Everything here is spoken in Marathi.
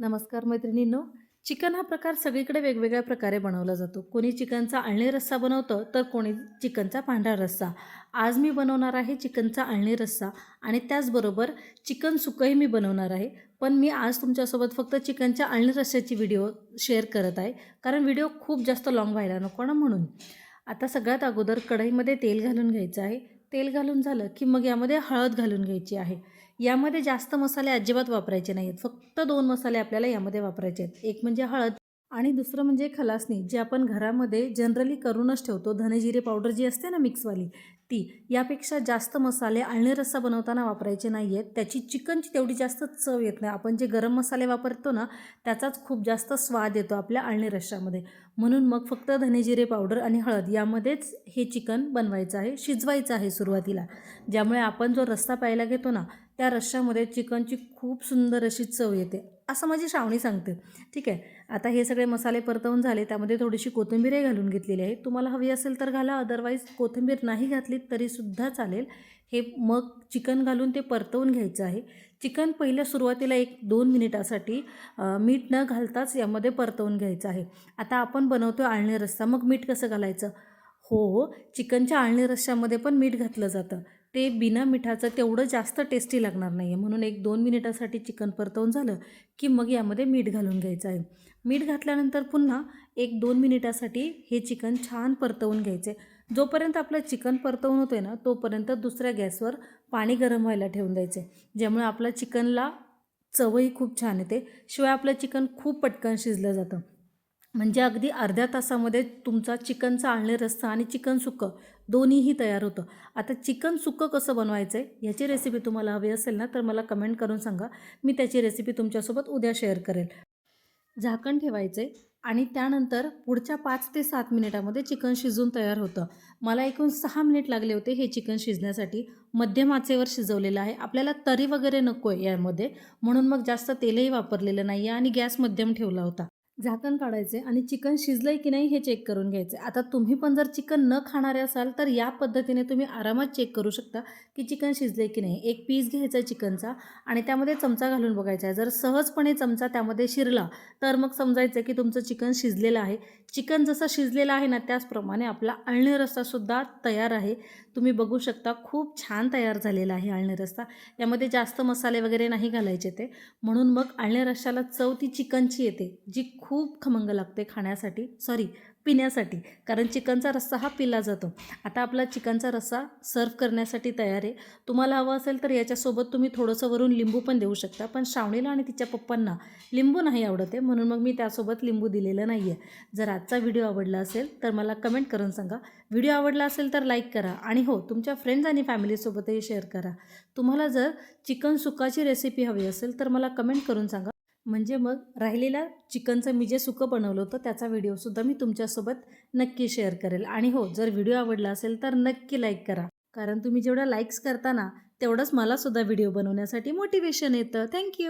नमस्कार मैत्रिणींनो. चिकन हा प्रकार सगळीकडे वेगवेगळ्या प्रकारे बनवला जातो. कोणी चिकनचा अळणी रस्सा बनवतं तर कोणी चिकनचा पांढरा रस्सा. आज मी बनवणार आहे चिकनचा अळणी रस्सा आणि त्याचबरोबर चिकन सुकंही मी बनवणार आहे. पण मी आज तुमच्यासोबत फक्त चिकनच्या अळणी रस्स्याची व्हिडिओ शेअर करत आहे कारण व्हिडिओ खूप जास्त लाँग व्हायला नको ना म्हणून. आता सगळ्यात अगोदर कढईमध्ये तेल घालून घ्यायचं आहे. तेल घालून झालं की मग यामध्ये हळद घालून घ्यायची आहे. यामध्ये जास्त मसाले अजिबात वापरायचे नाही आहेत फक्त दोन मसाले आपल्याला यामध्ये वापरायचे आहेत. एक म्हणजे हळद आणि दुसरं म्हणजे खलासणी जे आपण घरामध्ये जनरली करूनच ठेवतो. धनेजिरे पावडर जी असते ना मिक्सवाली ती यापेक्षा जास्त मसाले आळणे रस्सा बनवताना वापरायचे नाही आहेत त्याची चिकनची तेवढी जास्त चव येत नाही. आपण जे गरम मसाले वापरतो ना त्याचाच खूप जास्त स्वाद येतो आपल्या आळणे रश्श्यामध्ये म्हणून मग फक्त धनेजिरे पावडर आणि हळद यामध्येच हे चिकन बनवायचं आहे शिजवायचं आहे सुरुवातीला. ज्यामुळे आपण जो रस्सा प्यायला घेतो ना त्या रश्श्यामध्ये चिकनची खूप सुंदर अशी चव येते. असं माझी श्रावणी सांगते. ठीक आहे? आता हे सगळे मसाले परतवून झाले. त्यामध्ये थोडीशी कोथिंबीरही घालून घेतलेली आहे. तुम्हाला हवी असेल तर घाला. अदरवाईज कोथिंबीर नाही घातली तरीसुद्धा चालेल. हे मग चिकन घालून ते परतवून घ्यायचं आहे. चिकन पहिल्या सुरुवातीला एक दोन मिनिटासाठी मीठ न घालताच यामध्ये परतवून घ्यायचं आहे. आता आपण बनवतो आळणी रस्सा. मग मीठ कसं घालायचं? हो चिकनच्या आळणी रश्श्यामध्ये पण मीठ घातलं जातं. ते बिना मिठाचं तेवढं जास्त टेस्टी लागणार नाही आहे म्हणून एक दोन मिनिटासाठी चिकन परतवून झालं की मग यामध्ये मीठ घालून घ्यायचं आहे. मीठ घातल्यानंतर पुन्हा एक दोन मिनिटासाठी हे चिकन छान परतवून घ्यायचे. जोपर्यंत आपलं चिकन परतवून होतं आहे ना तोपर्यंत दुसऱ्या गॅसवर पाणी गरम व्हायला ठेवून द्यायचे. ज्यामुळे आपल्या चिकनला चवही खूप छान येते. शिवाय आपलं चिकन खूप पटकन शिजलं जातं. म्हणजे अगदी अर्ध्या तासामध्ये तुमचा चिकनचा आळणी रस्सा आणि चिकन सुक्कं दोन्हीही तयार होतं. आता चिकन सुक्कं कसं बनवायचं आहे याची रेसिपी तुम्हाला हवी असेल ना तर मला कमेंट करून सांगा. मी त्याची रेसिपी तुमच्यासोबत उद्या शेअर करेल. झाकण ठेवायचे आणि त्यानंतर पुढच्या पाच ते सात मिनिटामध्ये चिकन शिजून तयार होतं. मला एकूण सहा मिनिट लागले होते हे चिकन शिजण्यासाठी. मध्यम आचेवर शिजवलेलं आहे. आपल्याला तरी वगैरे नको आहे यामध्ये. म्हणून मग जास्त तेलही वापरलेलं नाही आहे आणि गॅस मध्यम ठेवला होता. झाकण काढायचे आणि चिकन शिजलंय की नाही हे चेक करून घ्यायचे. आता तुम्ही पण जर चिकन न खाणारे असाल तर या पद्धतीने तुम्ही आरामात चेक करू शकता की चिकन शिजले की नाही. एक पीस घ्यायचा आहे चिकनचा आणि त्यामध्ये चमचा घालून बघायचा आहे. जर सहजपणे चमचा त्यामध्ये शिरला तर मग समजायचं की तुमचं चिकन शिजलेलं आहे. चिकन जसं शिजलेलं आहे ना त्याचप्रमाणे आपला अळणी रस्सासुद्धा तयार आहे. तुम्ही बघू शकता खूप छान तयार झालेला आहे अळणी रस्सा. यामध्ये जास्त मसाले वगैरे नाही घालायचे ते. म्हणून मग अळणी रश्शाला चव ती चिकनची येते जी खूप खूप खमंग लागते खाण्यासाठी सॉरी पिण्यासाठी. कारण चिकनचा रस्सा हा पिला जातो. आता आपला चिकनचा रस्सा सर्व करण्यासाठी तयार आहे. तुम्हाला हवं असेल तर याच्यासोबत तुम्ही थोडंसं वरून लिंबू पण देऊ शकता. पण श्रावणीला आणि तिच्या पप्पांना लिंबू नाही आवडत आहे. म्हणून मग मी त्यासोबत लिंबू दिलेलं नाही आहे जर आजचा व्हिडिओ आवडला असेल तर मला कमेंट करून सांगा. व्हिडिओ आवडला असेल तर लाईक करा. आणि हो तुमच्या फ्रेंड्स आणि फॅमिलीसोबतही शेअर करा. तुम्हाला जर चिकन सुकाची रेसिपी हवी असेल तर मला कमेंट करून सांगा. म्हणजे मग राहिलेल्या चिकनचं मी जे सुकं बनवलं होतं त्याचा व्हिडिओसुद्धा मी तुमच्यासोबत नक्की शेअर करेल. आणि हो जर व्हिडिओ आवडला असेल तर नक्की लाईक करा. कारण तुम्ही जेवढ्या लाईक्स करता ना तेवढंच मलासुद्धा व्हिडिओ बनवण्यासाठी मोटिवेशन येतं. थँक्यू